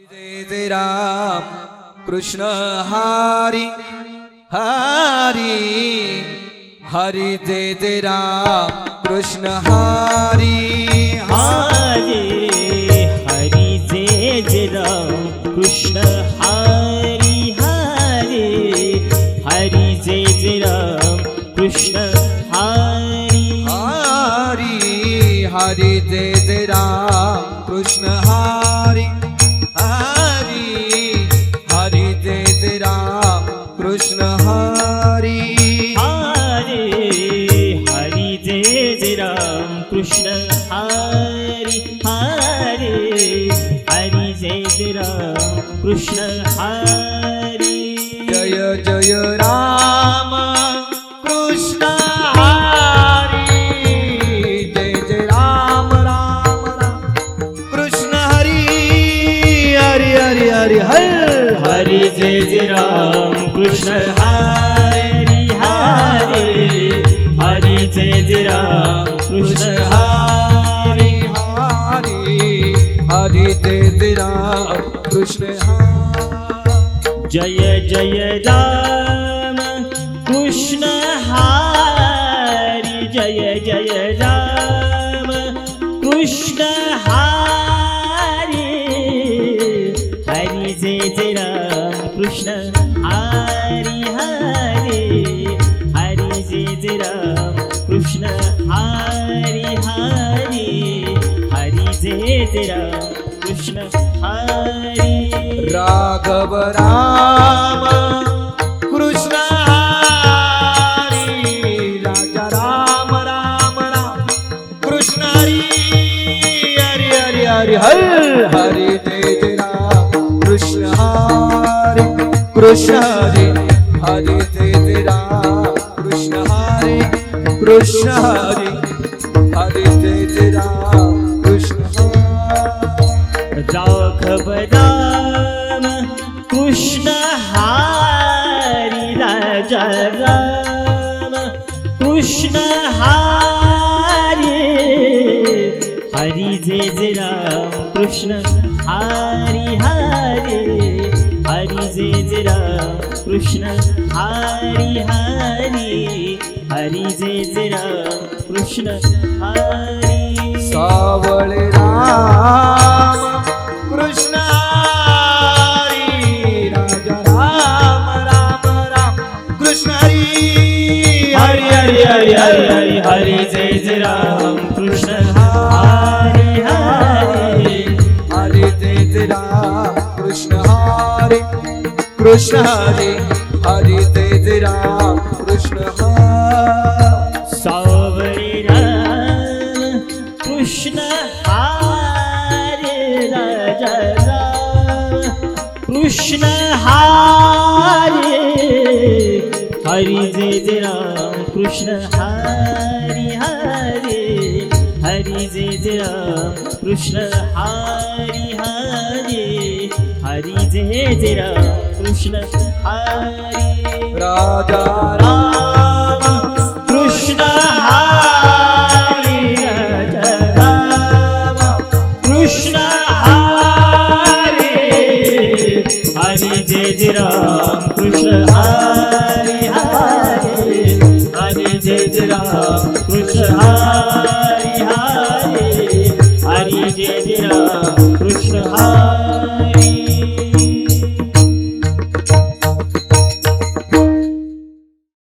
जय जय राम कृष्ण हरी हरी हरी जय जय राम कृष्ण हरी हरे। हरी जय जय राम कृष्ण हरी हरे। हरी जय जय राम कृष्ण हरी। हरी हरी जय जय राम कृष्ण हरी। कृष्ण हरी हरे हरी जय राम कृष्ण हरी। जय जय राम कृष्ण हरी। जय जय राम राम राम। कृष्ण हरी हरी हरी हरी हर हरी। जय जय राम कृष्ण हरी हरे। हरी जय जय राम कृष्ण हरी हरी हरी जय जय राम कृष्ण जय जय राम कृष्ण हरी। जय जय राम कृष्ण हरी। जय जय राम कृष्ण हरी हरी जय कृष्ण हरी। राघव राम कृष्ण हरी। राजा राम राम राम। कृष्ण हरी हरी हरी हरी हर हरी जय जय कृष्ण हरी कृष्ण हरी हरी जय जय कृष्ण हरी कृष्ण हरी हरी जय जय राघव राम कृष्ण हारी राजा राम कृष्ण हारी हरी जे जे राम कृष्ण हरी हरे हरी जे जे राम कृष्ण हरी हरे हरी जे जे राम कृष्ण हरी। सावळे राम राम कृष्ण हरी हरी। हरे जय राम कृष्ण हरी। कृष्ण हरी। हरे तेज राम कृष्ण हरी जय जय राम कृष्ण हरी हरे। हरी जय जय राम कृष्ण हरी हरे। हरी जय जय राम कृष्ण हरी। राजा राम कृष्ण हरी। राजा राम कृष्ण हरी। हरी जय जय राम कृष्ण जय राम कृष्ण हरी हरी हरी जय राम